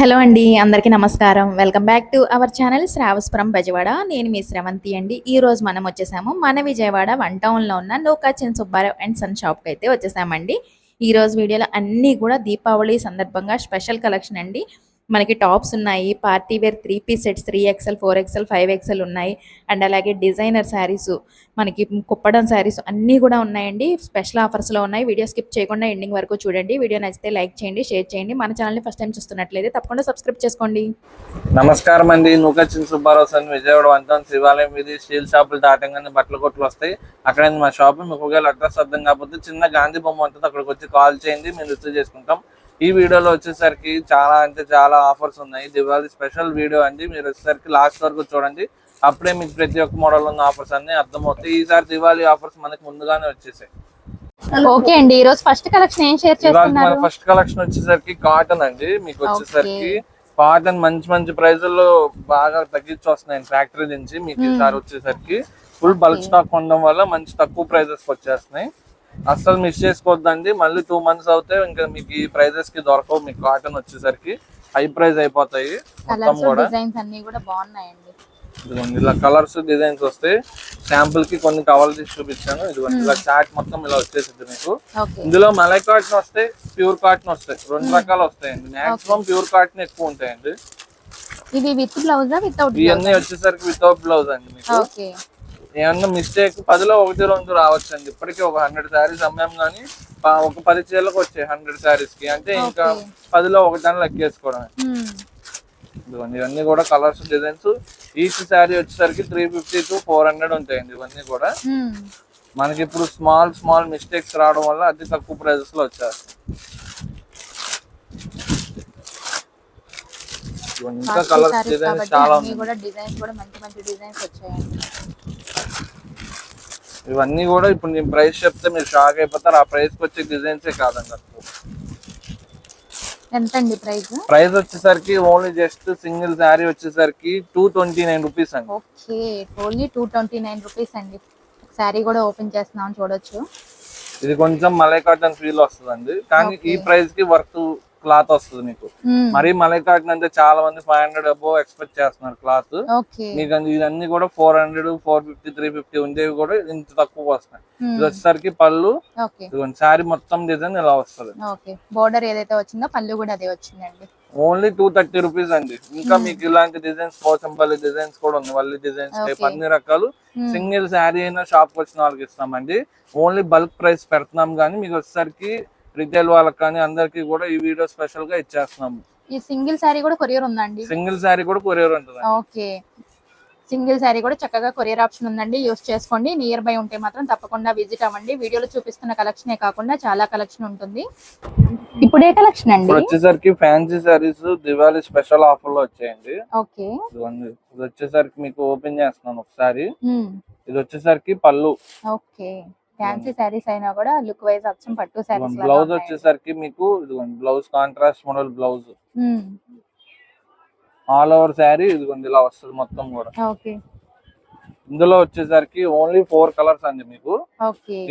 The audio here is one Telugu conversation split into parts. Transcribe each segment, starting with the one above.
హలో అండి అందరికీ నమస్కారం. Welcome back to our channel Sravaspuram Bajavada. నేను మీ శ్రవంతి అండి. ఈ రోజు మనం వచ్చేసాము మన విజయవాడ వన్ టౌన్లో ఉన్న నౌకాచన్ సుబ్బారావు అండ్ సన్ షాప్కి అయితే వచ్చేసామండి. ఈ రోజు వీడియోలో అన్నీ కూడా దీపావళి సందర్భంగా స్పెషల్ కలెక్షన్ అండి. మనకి టాప్స్ ఉన్నాయి party wear three piece sets three XL four XL five XL ఉన్నాయి. అండ్ అలాగే డిజైనర్ శారీస్ మనకి కుప్పడం శారీస్ అన్నీ కూడా ఉన్నాయండి. స్పెషల్ ఆఫర్స్లో ఉన్నాయి. వీడియో స్కిప్ చేయకుండా ఎండింగ్ వరకు చూడండి. వీడియో నచ్చితే లైక్ చేయండి షేర్ చేయండి. మన ఛానల్ని ఫస్ట్ టైం చూస్తున్నట్లయితే తప్పకుండా సబ్స్క్రైబ్ చేసుకోండి. నమస్కారం అండి. నూకచ్చిన సుబ్బారావు సార్ విజయవాడ వంతం శివాలయం ఇది స్టీల్ షాపులు దాటంగానే బట్టల కొట్లు వస్తాయి. అక్కడ మా షాప్ మీకు ఒకవేళ అడ్రస్ అర్థం కాకపోతే చిన్న గాంధీ బొమ్మ ఉంటుంది. అక్కడికి వచ్చి కాల్ చేయండి. మేము రిసీవ్ చేసుకుంటాం. ఈ వీడియోలో వచ్చేసరికి చాలా అంటే చాలా ఆఫర్స్ ఉన్నాయి. దివాళీ స్పెషల్ వీడియో అండి. మీరు వచ్చేసరికి లాస్ట్ వరకు చూడండి. అప్పుడే మీకు ప్రతి ఒక్క మోడల్ ఉన్న ఆఫర్స్ అన్ని అర్థమవుతాయి. ఈసారి దివాళీ ఆఫర్స్ మనకి ముందుగానే వచ్చేసాయి. ఓకే అండి. ఈ రోజు ఫస్ట్ కలెక్షన్ ఏం షేర్ చేస్తున్నారు ఫస్ట్ కలెక్షన్ వచ్చేసరికి కాటన్ అండి. మీకు వచ్చేసరికి కాటన్ మంచి మంచి ప్రైజుల్లో బాగా తగ్గించి వస్తున్నాయి ఫ్యాక్టరీ నుంచి. మీకు ఈసారి వచ్చేసరికి ఫుల్ బల్క్ స్టాక్ ఉండడం వల్ల మంచి తక్కువ ప్రైజెస్ వచ్చేస్తున్నాయి. అస్సలు మిస్ చేసుకోవద్దండి. మళ్ళీ టూ మంత్స్ అవుతే ఇంకా మీకు ఈ ప్రైజెస్కి దొరకవు మీకు కాటన్ వచ్చేసరికి. హై ప్రైస్ అయిపోతాయి మొత్తం కలర్స్ కూడా. డిజైన్స్ అన్ని కూడా బాగున్నాయండి. ఇదిగోండి ఇలా కలర్స్ డిజైన్స్ వస్తాయి శాంపుల్కి కొన్ని కవర్లు తీసి చూపించాను. ఇదిగోండి ఇలా చాట్ మొత్తం ఇలా వచ్చేసింది మీకు. ఇందులో మలై కాటన్ వస్తాయి ప్యూర్ కాటన్ వస్తాయి. రెండు రకాలు వస్తాయండి. మాక్సిమం ప్యూర్ కాటన్ ఎక్కువ ఉంటాయండి. ఇది విత్ బ్లౌజా వితౌట్ ఇవన్నీ వచ్చేసరికి వితౌట్ బ్లౌజ్ అండి మీకు. ఏమన్నా మిస్టేక్ పదిలో ఒకటి రెండు రావచ్చు అండి ఇప్పటికీ ఒక హండ్రెడ్ శారీస్ అమ్మాం కానీ ఒక పది చీరలకు వచ్చాయి హండ్రెడ్ శారీస్కి. అంటే ఇంకా. పదిలో ఒకటి లెక్కేసుకోవడమే. ఇదిగోండి ఇవన్నీ కూడా కలర్స్ డిజైన్స్ ఈచ్ శారీ వచ్చేసరికి three fifty to four hundred ఉంటాయండి ఇవన్నీ కూడా. మనకి ఇప్పుడు స్మాల్ స్మాల్ మిస్టేక్స్ రావడం వల్ల అతి తక్కువ ప్రైజెస్లో వచ్చారు ఇంకా కలర్స్ డిజైన్స్ చాలా ఉన్నాయి. కూడా డిజైన్స్ కూడా మంచి మంచి డిజైన్స్ వచ్చాయండి. ఇవన్నీ కూడా ఇప్పుడు నేను ప్రైస్ చెప్తే మీరు షాక్ అయిపోతారు. ఆ ప్రైస్కి వచ్చే డిజైన్సే కాదండి అసలు. ఎంత అండి ప్రైస్ ప్రైస్ వచ్చేసరికి ఓన్లీ జస్ట్ సింగిల్ శారీ వచ్చేసరికి టూ ట్వంటీ నైన్ రూపీస్ అండి. Okay only two twenty nine rupees అండి. శారీ కూడా ఓపెన్ చేస్తున్నాం చూడొచ్చు. ఇది కొంచెం మలై కాటన్ ఫీల్ వస్తుందండి. కానీ ఈ. ప్రైస్కి వర్త్ క్లాత్ వస్తుంది మీకు. మరీ మలై కాటన్ అంటే చాలా మంది ఫైవ్ హండ్రెడ్ అబో ఎక్స్పెక్ట్ చేస్తున్నారు క్లాత్. మీకు ఇవన్నీ కూడా four hundred four fifty three fifty ఉండేవి కూడా ఇంత తక్కువ వస్తున్నాయి. ఇది వచ్చేసరికి పళ్ళు. ఇదిగోండి శారీ మొత్తం డిజైన్ ఇలా వస్తుంది. బోర్డర్ ఏదైతే వచ్చిందో పళ్ళు కూడా అదే వచ్చిందండి. ఓన్లీ టూ థర్టీ రూపీస్ అండి. ఇంకా మీకు ఇలాంటి డిజైన్స్ పోచంపల్లి డిజైన్స్ కూడా ఉంది మళ్ళీ డిజైన్స్ టైప్. అన్ని రకాలు. Hmm. సింగిల్ శారీ అయినా షాప్ వచ్చిన వాళ్ళకి ఇస్తామండి. ఓన్లీ బల్క్ ప్రైస్ పెడుతున్నాం కానీ మీకు వచ్చేసరికి రిటైల్ వాళ్ళకి కానీ అందరికి కూడా ఈ వీడియో స్పెషల్గా ఇచ్చేస్తున్నాము. ఈ సింగిల్ శారీ కూడా కొరియర్ ఉందండి? సింగిల్ శారీ కూడా కొరియర్ ఉంటుంది ఓకే. సింగిల్ శారీ కూడా చక్కగా కొరియర్ ఆప్షన్ ఉందండి. యూస్ చేసుకోండి. నియర్ బై ఉంటే మాత్రం తప్పకుండా విజిట్ అవ్వండి. వీడియోలో చూపిస్తున్న కలెక్షనే కాకుండా చాలా కలెక్షన్ ఉంటుంది. ఇప్పుడు ఏ కలెక్షన్ అండి? వచ్చేసరికి ఫ్యాన్సీ శారీస్ దివాళీ స్పెషల్ ఆఫర్లో వచ్చాయండి. ఓకే. ఇది వచ్చేసరికి మీకు ఓపెన్ చేస్తున్నాను ఒకసారి. ఇది వచ్చేసరికి పళ్ళు. ఓకే. ఫ్యాన్సీ శారీస్ అయినా కూడా లుక్ వైజ్ అచ్చం పట్టు శారీస్ బ్లౌజ్ వచ్చేసరికి మీకు ఇదిగోండి blouse contrast model blouse all over saree ఇదిగోండి ఇలా వస్తుంది మొత్తం కూడా. ఓకే ఇందులో వచ్చేసరికి ఓన్లీ ఫోర్ కలర్స్ అండి మీకు.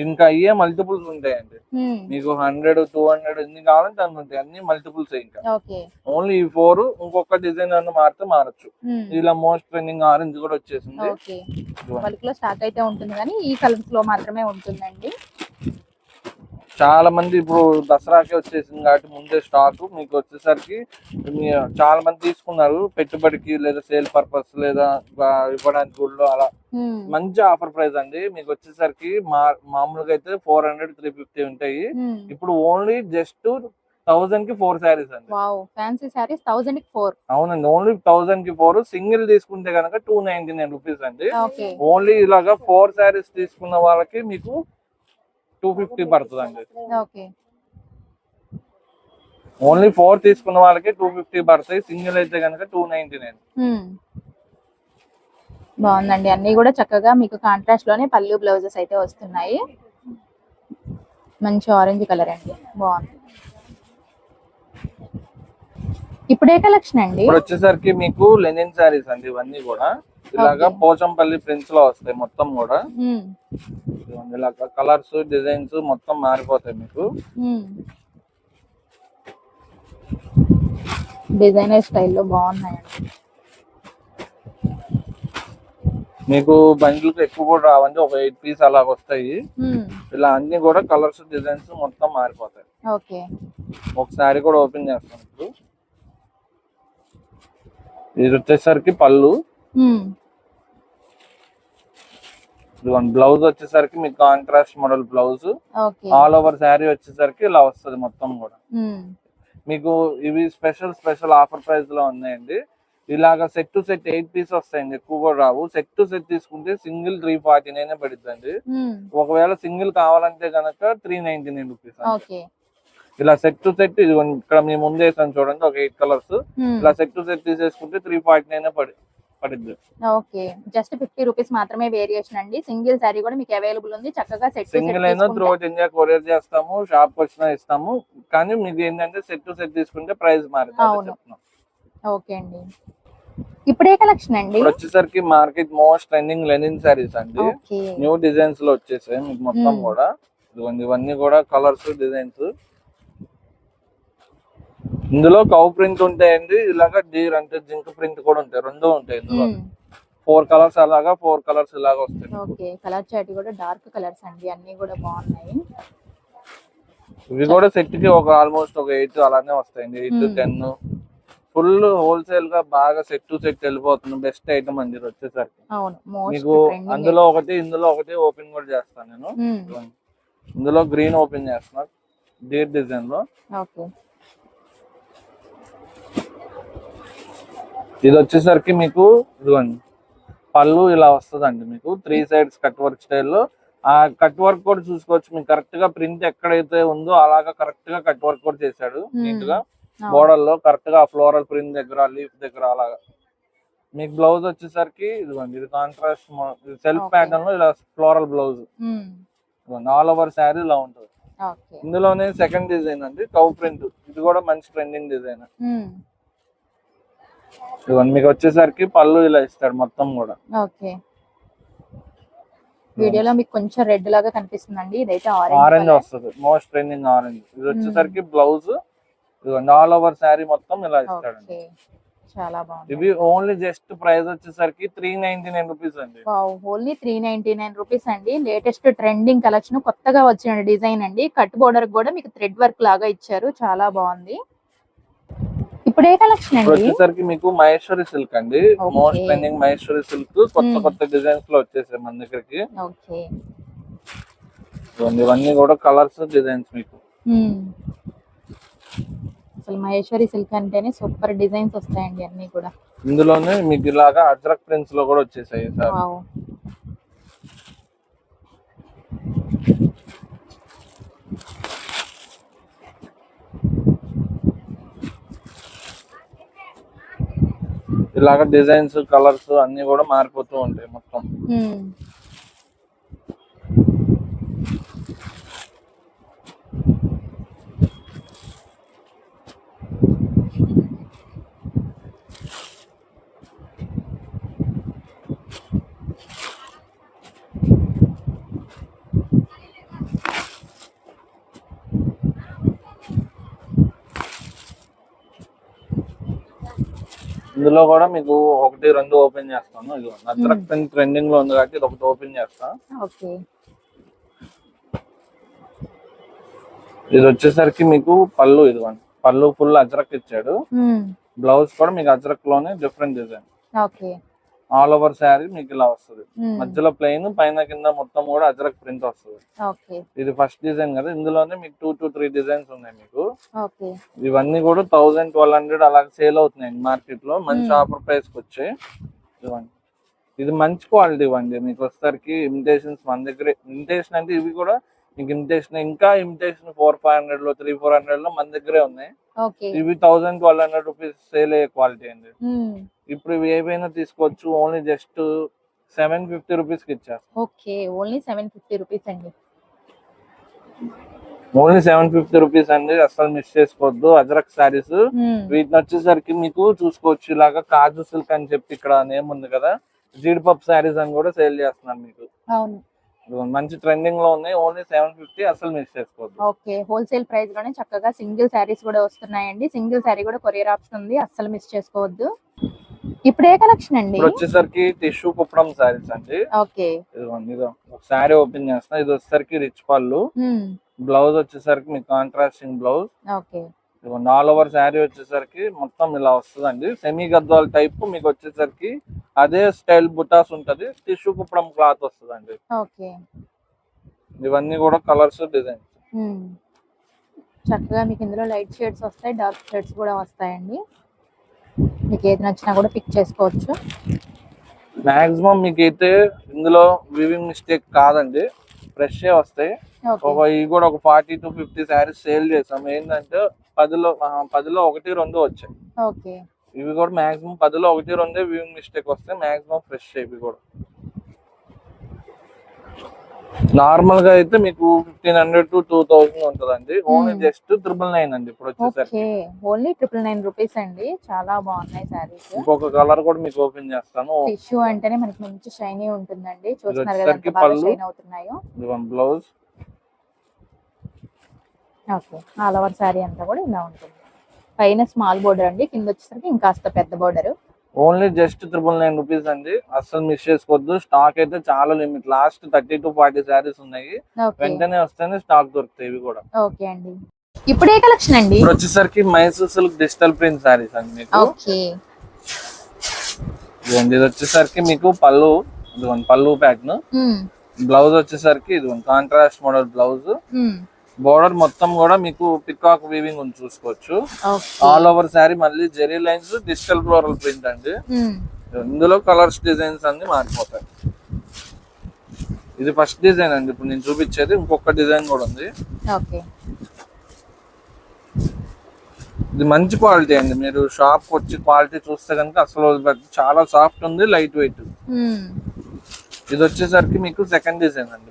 ఇంకా అయ్యే మల్టిపుల్స్ ఉంటాయండి. మీకు హండ్రెడ్ టూ హండ్రెడ్ ఎన్ని కావాలంటే అన్ని ఉంటాయి. అన్ని మల్టిపుల్స్ ఇంకా. ఓన్లీ ఈ ఫోర్ ఇంకొక డిజైన్ అన్న మారితే మారచ్చు. ఇలా మోస్ట్ ట్రెండింగ్ ఆరెంజ్ కూడా వచ్చేసింది. స్టాక్ అయితే ఉంటుంది కానీ ఈ కలర్స్లో మాత్రమే ఉంటుందండి. చాలా మంది ఇప్పుడు దసరాకే వచ్చేసింది కాబట్టి ముందే స్టాక్ మీకు వచ్చేసరికి చాలా మంది తీసుకున్నారు పెట్టుబడికి లేదా సేల్ పర్పస్ లేదా ఇవ్వడానికి గుడిలో అలా. మంచి ఆఫర్ ప్రైస్ అండి. మీకు వచ్చేసరికి మామూలుగా అయితే ఫోర్ హండ్రెడ్ త్రీ ఫిఫ్టీ ఉంటాయి. ఇప్పుడు ఓన్లీ జస్ట్ థౌసండ్కి ఫోర్ శారీస్ అండి. ఫ్యాన్సీ శారీస్ థౌసండ్కి ఫోర్. అవునండి ఓన్లీ థౌసండ్కి ఫోర్. సింగిల్ తీసుకుంటే కనుక టూ నైన్టీ నైన్ రూపీస్ అండి. ఓన్లీ ఇలాగా ఫోర్ శారీస్ తీసుకున్న వాళ్ళకి మీకు టూ ఫిఫ్టీ పడుతుంది అండి ఓకే. ఓన్లీ ఫోర్ తీసుకున్న వాళ్ళకి టూ ఫిఫ్టీ పడతాయి. సింగిల్ అయితే కనుక టూ నైన్టీ నైన్. బాగుందండి. అన్ని కూడా చక్కగా మీకు కాంట్రాస్ట్లోనే పళ్ళు బ్లౌజెస్ అయితే వస్తున్నాయి. మంచి ఆరెంజ్ కలర్ అండి. బాగుంది. ఇప్పుడు ఏ కలెక్షన్ అండి? ఇప్పుడు వచ్చేసరికి మీకు లెనిన్ శారీస్ అండి ఇవన్నీ కూడా. ఇలాగా. పోచంపల్లి ప్రింట్స్లో వస్తాయి మొత్తం కూడా ఇలాగా కలర్స్ డిజైన్స్ మొత్తం మారిపోతాయి మీకు. డిజైనర్ స్టైల్లో బాగున్నాయండి మీకు బండిలకు ఎక్కువ కూడా రావండి ఒక ఎయిట్ పీస్ అలాగ వస్తాయి మ్మ్. ఇలా అన్ని కూడా కలర్స్ డిజైన్స్ మొత్తం మారిపోతాయి ఓకే ఒకసారి కూడా ఓపెన్ చేస్తాం ఇప్పుడు ఇది వచ్చేసరికి పళ్ళు. ఇదిగోండి బ్లౌజ్ వచ్చేసరికి మీకు contrast model blouse all over saree వచ్చేసరికి ఇలా వస్తుంది మొత్తం కూడా. మీకు ఇవి స్పెషల్ స్పెషల్ ఆఫర్ ప్రైస్లో ఉన్నాయండి. ఇలాగా set to set eight piece వస్తాయండి. ఎక్కువ కూడా రావు. సెట్ టు సెట్ తీసుకుంటే సింగిల్ త్రీ ఫార్టీ నైన్ పడుతుందండి. ఒకవేళ సింగిల్ కావాలంటే కనుక త్రీ నైన్టీ నైన్ రూపీస్ ఇలా సెట్ టు సెట్ ఇది ఇక్కడ మీ ముందు వేసాను చూడండి ఒక ఎయిట్ కలర్స్. ఇలా సెట్ టు సెట్ తీసేసుకుంటే త్రీ ఫార్టీ నైన్ పడి పడుద్ది. ఓకే. జస్ట్ ఫిఫ్టీ రూపీస్ మాత్రమే వేరియేషన్ అండి. సింగిల్ సారీ కూడా మీకు అవైలబుల్ ఉంది. చక్కగా సెట్ సింగిల్ అయినా త్రూ ఇండియా కొరియర్ చేస్తాము షాప్ వచ్చినా ఇస్తాము. కానీ మీకు ఏంటంటే సెట్ టు సెట్ తీసుకుంటే ప్రైస్. చెప్తున్నాం. ఓకే అండి. ఇప్పుడే కలెక్షన్ అండి? వచ్చేసరికి market most trending linen sarees అండి. న్యూ డిజైన్స్లో వచ్చేసాయి మీకు మొత్తం. కూడా. ఇదిగోండి ఇవన్నీ కూడా కలర్స్ డిజైన్స్ ఇందులో కౌ ప్రింట్ ఉంటాయండి ఇలాగా డీర్ అంటే జింక్ ప్రింట్ కూడా ఉంటాయి రెండు ఉంటాయి ఇందులో. ఫోర్ కలర్స్ అలాగా ఫోర్ కలర్స్ ఇలాగా వస్తాయి. ఓకే కలర్ చాట్ కూడా డార్క్ కలర్స్ అండి అన్ని కూడా బాగున్నాయి. ఇవి కూడా సెట్కి ఒక ఆల్మోస్ట్ ఒక ఎయిట్ అలానే వస్తాయండి ఎయిట్. టెన్. ఫుల్ హోల్సేల్గా బాగా సెట్ టు సెట్ వెళ్ళిపోతుంది బెస్ట్ ఐటమ్ అండి ఇది వచ్చేసరికి. అవును మీకు అందులో ఒకటి ఇందులో ఒకటి ఓపెన్ కూడా చేస్తాను నేను. ఇందులో గ్రీన్ ఓపెన్ చేస్తున్నా డేట్ డిజైన్లో ఇది వచ్చేసరికి మీకు ఇదిగోండి. పళ్ళు ఇలా వస్తుందండి మీకు. త్రీ సైడ్స్ కట్ వర్క్ స్టైల్లో ఆ కట్ వర్క్ కూడా చూసుకోవచ్చు. మీకు కరెక్ట్గా ప్రింట్ ఎక్కడైతే ఉందో అలాగా కరెక్ట్గా కట్ వర్క్ కూడా చేశాడు. Hmm. నీట్గా. బోర్డర్లో కరెక్ట్గా ఫ్లోరల్ ప్రింట్ దగ్గర లీఫ్ దగ్గర అలాగా. మీకు బ్లౌజ్ వచ్చేసరికి ఇదిగోండి. ఇది కాంట్రాస్ట్ సెల్ఫ్. ప్యాటర్న్లో ఇలా floral blouse all over saree ఇలా ఉంటుంది. ఇందులోనే సెకండ్ డిజైన్ అండి. కౌ ప్రింట్ ఇది కూడా మంచి ట్రెండింగ్ డిజైన్ ఇదిగోండి మీకు వచ్చేసరికి పళ్ళు ఇలా ఇస్తాడు మొత్తం కూడా. ఓకే. వీడియోలో మీకు కొంచెం రెడ్ లాగా కనిపిస్తుందండి. ఇదైతే ఆరెంజ్ ఆరెంజ్ వస్తుంది. మోస్ట్ ట్రెండింగ్ ఆరెంజ్ ఇది వచ్చేసరికి బ్లౌజ్ ఇదిగోండి ఆల్ ఓవర్ శారీ మొత్తం ఇలా ఇస్తాడండి. ఓకే. చాలా బాగుంది. ఇవి ఓన్లీ జస్ట్ ప్రైస్ వచ్చేసరికి త్రీ నైన్టీ నైన్ రూపీస్ అండి. Only three ninety nine rupees అండి. లేటెస్ట్ ట్రెండింగ్ కలెక్షన్ కొత్తగా వచ్చిన డిజైన్ అండి. కట్ బోర్డర్ కూడా మీకు థ్రెడ్ వర్క్ లాగా ఇచ్చారు. చాలా బాగుంది. ఇప్పుడు ఏ కలెక్షన్ అండి. వచ్చేసరికి మీకు మహేశ్వరి సిల్క్ అండి. మోస్ట్ ట్రెండింగ్ మహేశ్వరి సిల్క్ కొత్త Hmm. కొత్త డిజైన్స్లో వచ్చేసాయి మన దగ్గరికి. ఇవన్నీ కూడా కలర్స్ డిజైన్స్ మీకు. అసలు మహేశ్వరి సిల్క్ అంటేనే సూపర్ డిజైన్స్ వస్తాయండి అన్ని కూడా. ఇందులోనే మీకు ఇలాగా అజ్రక్ ప్రింట్స్లో కూడా వచ్చేసాయి సార్. ఇలాగ డిజైన్స్ కలర్స్ అన్ని కూడా మారిపోతూ ఉంటాయి మొత్తం. ఇందులో కూడా మీకు ఒకటి రెండు ఓపెన్ చేస్తాను. ఇది అజ్రక్ ప్రింట్ ట్రెండింగ్లో ఉంది కాబట్టి ఇది ఒకటి ఓపెన్ చేస్తా. ఓకే. ఇది వచ్చేసరికి మీకు పళ్ళు ఇదిగోండి పళ్ళు ఫుల్ అజ్రక్ ఇచ్చాడు. బ్లౌజ్ కూడా మీకు అజ్రక్లోనే different design okay. All over saree మీకు ఇలా వస్తుంది. మధ్యలో ప్లెయిన్ పైన కింద మొత్తం కూడా అజ్రక్ ప్రింట్ వస్తుంది. ఇది ఫస్ట్ డిజైన్ కదా ఇందులోనే మీకు టూ టు త్రీ డిజైన్స్ ఉన్నాయి మీకు. ఇవన్నీ కూడా థౌసండ్ ట్వెల్వ్ హండ్రెడ్ అలా సేల్ అవుతున్నాయి మార్కెట్లో మంచి. ఆఫర్ ప్రైస్కి ఇవ్వండి ఇది మంచి క్వాలిటీ ఇవ్వండి. మీకు వచ్చేసరికి ఇమిటేషన్స్ మన దగ్గర ఇమిటేషన్ అంటే ఇవి కూడా మీకు ఇమిటేషన్ ఇంకా ఇమిటేషన్ ఫోర్ ఫైవ్ హండ్రెడ్లో త్రీ ఫోర్ హండ్రెడ్లో మన దగ్గరే ఉన్నాయి. ఇవి thousand twelve hundred rupees sale అయ్యే క్వాలిటీ అండి. ఇప్పుడు ఇవి ఏవైనా తీసుకోవచ్చు ఓన్లీ జస్ట్ సెవెన్ ఫిఫ్టీ రూపీస్కి ఇచ్చారు. Okay only seven fifty rupees అండి. ఓన్లీ సెవెన్ ఫిఫ్టీ రూపీస్ అండి అసలు మిస్ చేసుకోవద్దు. అజరక్ శారీస్ మ్మ్. వీటిని వచ్చేసరికి మీకు చూసుకోవచ్చు ఇలాగా కాజు సిల్క్ అని చెప్పి ఇక్కడ నేమ్ ఉంది కదా జీడిపప్పు శారీస్ అని కూడా సేల్ చేస్తున్నాను మీకు. మంచి ట్రెండింగ్లో ఉన్నాయి ఓన్లీ సెవెన్ ఫిఫ్టీ అసలు మిస్ చేసుకోవద్దు. ఓకే హోల్సేల్ ప్రైస్లోనే చక్కగా సింగిల్ శారీస్ కూడా వస్తున్నాయండి. సింగిల్ శారీ కూడా కొరియర్ ఆప్షన్ ఉంది అస్సలు మిస్ చేసుకోవద్దు. ఇప్పుడు ఏ కలెక్షన్ అండి? వచ్చేసరికి టిష్యూ కుప్పడం శారీస్ అండి. ఓకే. ఒక శారీ ఓపెన్ చేస్తున్నా. ఇది వచ్చేసరికి రిచ్ పళ్ళు. బ్లౌజ్ వచ్చేసరికి మీకు కాంట్రాస్టింగ్ బ్లౌజ్. ఓకే. ఇదిగోండి ఆల్ ఓవర్ శారీ వచ్చేసరికి మొత్తం ఇలా వస్తుందండి. సెమీ గద్వాల టైప్ మీకు వచ్చేసరికి అదే స్టైల్ బుటాస్ ఉంటది. టిష్యూ కుప్పడం క్లాత్ వస్తుందండి. ఓకే. ఇవన్నీ కూడా కలర్స్ డిజైన్స్. చక్కగా మీకు ఇందులో లైట్ షేడ్స్ వస్తాయి డార్క్ షేడ్స్ కూడా వస్తాయండి. మీకు ఏది నచ్చినా కూడా పిక్ చేసుకోవచ్చు. మాక్సిమం మీకు అయితే ఇందులో వివింగ్ మిస్టేక్ కాదండి. ఫ్రెష్ వస్తాయి. ఒక ఇవి కూడా ఒక forty to fifty sarees sale చేసాం. ఏంటంటే పదిలో పదిలో ఒకటి రెండు వచ్చాయి. ఓకే ఇవి కూడా మాక్సిమం పదిలో ఒకటి రెండే వివింగ్ మిస్టేక్ వస్తాయి మాక్సిమం ఫ్రెష్ ఇవి కూడా. నార్మల్గా అయితే మీకు fifteen hundred to two thousand ఉంటదండి. ఓన్లీ. జస్ట్ ట్రిపుల్ నైన్ అండి ఇప్పుడు వచ్చేసరికి. ఓన్లీ ట్రిపుల్ నైన్ రూపీస్ అండి. చాలా బాగున్నాయి శారీస్ ఇంకొక కలర్ కూడా మీకు ఓపెన్ చేస్తాను. టిష్యూ అంటేనే మనకి మంచి షైనీ ఉంటుందండి. చూస్తున్నారు కదా ఎంత బాగా. షైన్ అవుతున్నాయో. Blouse okay. All over saree అంతా కూడా ఇలా ఉంటుంది. పైన స్మాల్ బోర్డర్ అండి. కింద వచ్చేసరికి ఇంకాస్త పెద్ద border only just triple nine rupees అండి. అస్సలు మిస్ చేసుకోవద్దు. స్టాక్ అయితే చాలా limit. Last thirty to forty sarees ఉన్నాయి. వెంటనే వస్తేనే స్టాక్ దొరుకుతాయి ఇవి కూడా. ఓకే అండి. ఇప్పుడు ఏ కలెక్షన్ అండి? ఇప్పుడు వచ్చేసరికి Mysore silk digital print sarees అండి మీకు. ఓకే. ఇది వచ్చేసరికి మీకు పళ్ళు. ఇదిగోండి పళ్ళు ప్యాటర్న్. బ్లౌజ్ వచ్చేసరికి ఇదిగోండి కాంట్రాస్ట్ మోడల్ బ్లౌజ్. బోర్డర్ మొత్తం కూడా మీకు పికాక్ వీవింగ్ ఉంది చూసుకోవచ్చు. ఆల్ ఓవర్ శారీ మళ్ళీ zari lines digital floral print అండి. ఇందులో కలర్స్ డిజైన్స్ అన్ని మారిపోతాయి. ఇది ఫస్ట్ డిజైన్ అండి. ఇప్పుడు నేను చూపించేది ఇంకొక డిజైన్ కూడా ఉంది. ఇది మంచి క్వాలిటీ అండి. మీరు షాప్ వచ్చి క్వాలిటీ చూస్తే కనుక అసలు. చాలా సాఫ్ట్ ఉంది లైట్ వెయిట్ ఇది వచ్చేసరికి మీకు సెకండ్ డిజైన్ అండి.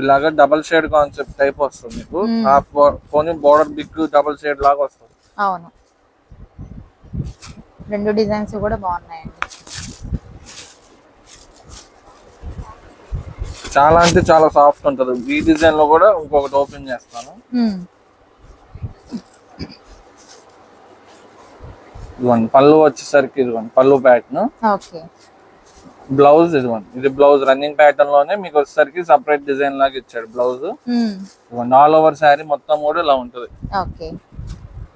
ఇలాగా డబల్ షేడ్ కాన్సెప్ట్ టైప్ వస్తుంది మీకు. Hmm. Half pony border big double shade లాగా వస్తుంది. అవును. రెండు డిజైన్స్ కూడా బాగున్నాయండి. చాలా అంటే చాలా సాఫ్ట్ ఉంటది. ఈ డిజైన్లో కూడా ఇంకొకటి ఓపెన్ చేస్తాను. ఉమ్, ఇదిగోండి పళ్ళు వచ్చేసరికి ఇదిగోండి పళ్ళు ప్యాటర్న్ ఓకే బ్లౌజ్ ఇదిగోండి ఇది బ్లౌజ్ రన్నింగ్ ప్యాటర్న్లోనే మీకు వచ్చేసరికి సపరేట్ డిజైన్ లాగా ఇచ్చాడు బ్లౌజ్. ఇదిగోండి ఆల్ ఓవర్ శారీ మొత్తం కూడా ఇలా ఉంటది. ఓకే.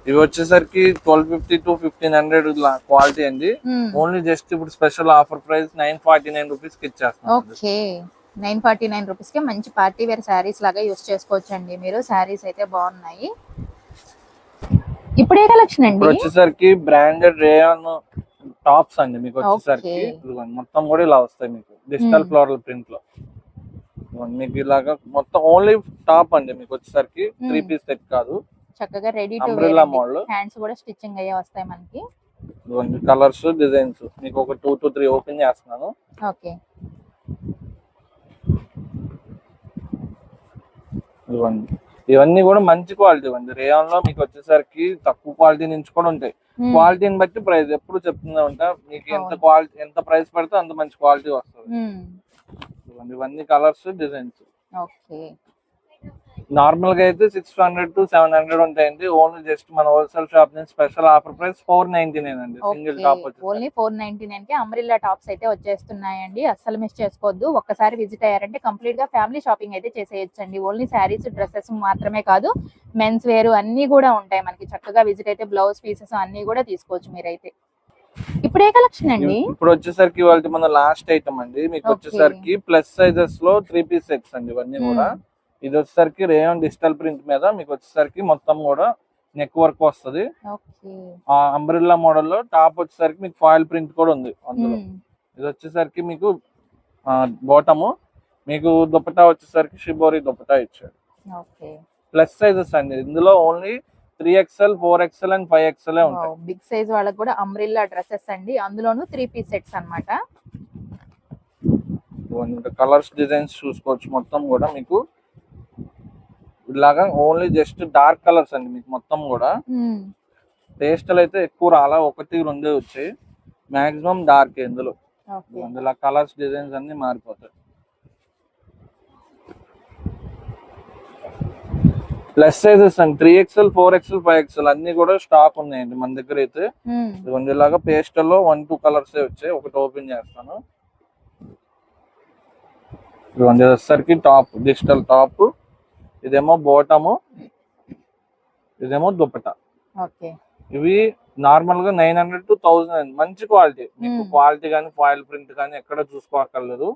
ఇవి వచ్చేసరికి twelve fifty to fifteen hundred quality అండి. ఓన్లీ జస్ట్ ఇప్పుడు special offer price nine forty nine రూపీస్కి ఇచ్చేస్తాం ఓకే. నైన్ ఫార్టీ నైన్ రూపీస్కి మంచి పార్టీ వేర్ శారీస్ లాగా యూస్ చేసుకోవచ్చు అండి మీరు. శారీస్ అయితే బాగున్నాయి. ఇప్పుడు కలెక్షన్ అండి? వచ్చేసరికి బ్రాండెడ్ రేయాన్ టాప్స్ అండి మీకు వచ్చేసరికి. మొత్తం కూడా ఇలా వస్తాయి మీకు. డిజిటల్. ఫ్లోరల్ ప్రింట్లో మీకు ఇలాగా మొత్తం ఓన్లీ టాప్ అండి మీకు వచ్చేసరికి. త్రీ. పీస్ సెట్ కాదు. చక్కగా రెడీ టు model. హ్యాండ్స్ కూడా స్టిచ్చింగ్ అయ్యే వస్తాయి మనకి. Colours designs. మీకు ఒక టూ టు త్రీ ఓపెన్ చేస్తున్నాను. ఓకే. ఇదిగోండి ఇవన్నీ కూడా మంచి క్వాలిటీ ఇవ్వండి రేయాన్లో మీకు వచ్చేసరికి తక్కువ క్వాలిటీ నుంచి కూడా ఉంటాయి. క్వాలిటీని బట్టి ప్రైస్ ఎప్పుడు చెప్తూనే ఉంటా మీకు ఎంత. క్వాలిటీ ఎంత ప్రైస్ పడితే అంత మంచి క్వాలిటీ వస్తుంది. ఇవన్నీ కలర్స్ డిజైన్స్. ఓకే. నార్మల్గా అయితే six hundred to seven hundred ఉంటాయండి. ఓన్లీ జస్ట్ మన హోల్సేల్ షాప్ నుంచి special offer price four ninety nine అండి. Single top only four ninety నైన్కి అంబ్రిల్లా టాప్స్ అయితే వచ్చేస్తున్నాయండి. అస్సలు మిస్ చేసుకోవద్దు. ఒక్కసారి విజిట్ అయ్యారంటే కంప్లీట్గా ఫ్యామిలీ షాపింగ్ అయితే చేసేయచ్చండి. ఓన్లీ శారీస్ డ్రెస్సెస్ మాత్రమే కాదు మెన్స్ వేర్ అన్ని కూడా ఉంటాయి మనకి. చక్కగా విజిట్ అయితే బ్లౌజ్ పీసెస్ అన్ని కూడా తీసుకోవచ్చు మీరైతే. ఇప్పుడు ఏ కలెక్షన్ అండి? ఇప్పుడు వచ్చేసరికి వాళ్ళకి మన లాస్ట్ ఐటమ్ అండి. మీకు. వచ్చేసరికి ప్లస్ సైజెస్లో త్రీ పీస్ సెట్స్ అండి ఇవన్నీ కూడా. ఇది వచ్చేసరికి రేయాన్ డిజిటల్ ప్రింట్ మీద మీకు వచ్చేసరికి మొత్తం కూడా నెక్ వర్క్ వస్తది. అంబ్రిల్లా మోడల్లో టాప్ వచ్చేసరికి మీకు ఫాయిల్ ప్రింట్ కూడా ఉంది అందులో. ఇది వచ్చేసరికి మీకు బాటము మీకు దుపట్టా వచ్చేసరికి షిబోరి దుపట్టా ఇచ్చాడు. ప్లస్ సైజెస్ అండి. ఇందులో only three XL four XL and five XL ఉంటాయి. బిగ్ సైజ్ వాళ్ళకి కూడా అంబ్రిల్లా డ్రెస్సెస్ అండి. అందులోను త్రీ పీస్ సెట్స్ అన్నమాట. కలర్స్ డిజైన్స్ చూసుకోవచ్చు మొత్తం కూడా మీకు. ఇలాగా ఓన్లీ జస్ట్ డార్క్ కలర్స్ అండి మీకు మొత్తం కూడా. పేస్టల్ అయితే ఎక్కువ రాలా ఒకటి రెండే వచ్చాయి. మాక్సిమం డార్క్ ఇందులో. అందులో కలర్స్ డిజైన్స్ అన్ని మారిపోతాయి. ప్లస్ సైజెస్ అండి. Three XL four XL five XL అన్ని కూడా స్టాక్ ఉన్నాయండి మన దగ్గర అయితే. ఇలాగా పేస్ట్లో వన్ టూ కలర్స్ వచ్చాయి. ఒకటి ఓపెన్ చేస్తాను. వచ్చేసరికి టాప్ డిజిటల్ టాప్ ఇదేమో బోటము ఇదేమో దుప్పట. ఓకే. ఇవి నార్మల్గా నైన్ హండ్రెడ్ టు థౌసండ్ మంచి క్వాలిటీ మీకు. క్వాలిటీ కానీ ఫాయిల్ ప్రింట్ కానీ ఎక్కడ చూసుకోక్కర్లేదు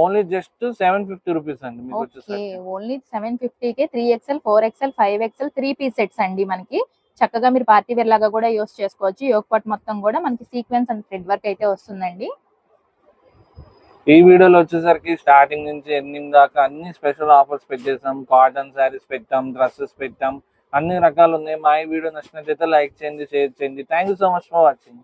only just seven fifty rupees అండి మీకు ఓకే వచ్చేసరికి. ఓన్లీ సెవెన్కి three XL four XL five XL three piece sets అండి మనకి. చక్కగా మీరు పార్టీ వేర్ లాగా కూడా యూస్ చేసుకోవచ్చు. యోగ్ పట్ మొత్తం కూడా మనకి సీక్వెన్స్ అండ్ థ్రెడ్ వర్క్ అయితే వస్తుందండి. ఈ వీడియోలో వచ్చేసరికి స్టార్టింగ్ నుంచి ఎండింగ్ దాకా అన్ని స్పెషల్ ఆఫర్స్ పెట్టేసాం. కాటన్ శారీస్ పెట్టాం డ్రెస్సెస్ పెట్టాం. అన్ని రకాలు ఉన్నాయి. మా ఈ వీడియో నచ్చినట్లయితే లైక్ చేయండి షేర్ చేయండి. Thank you so much for watching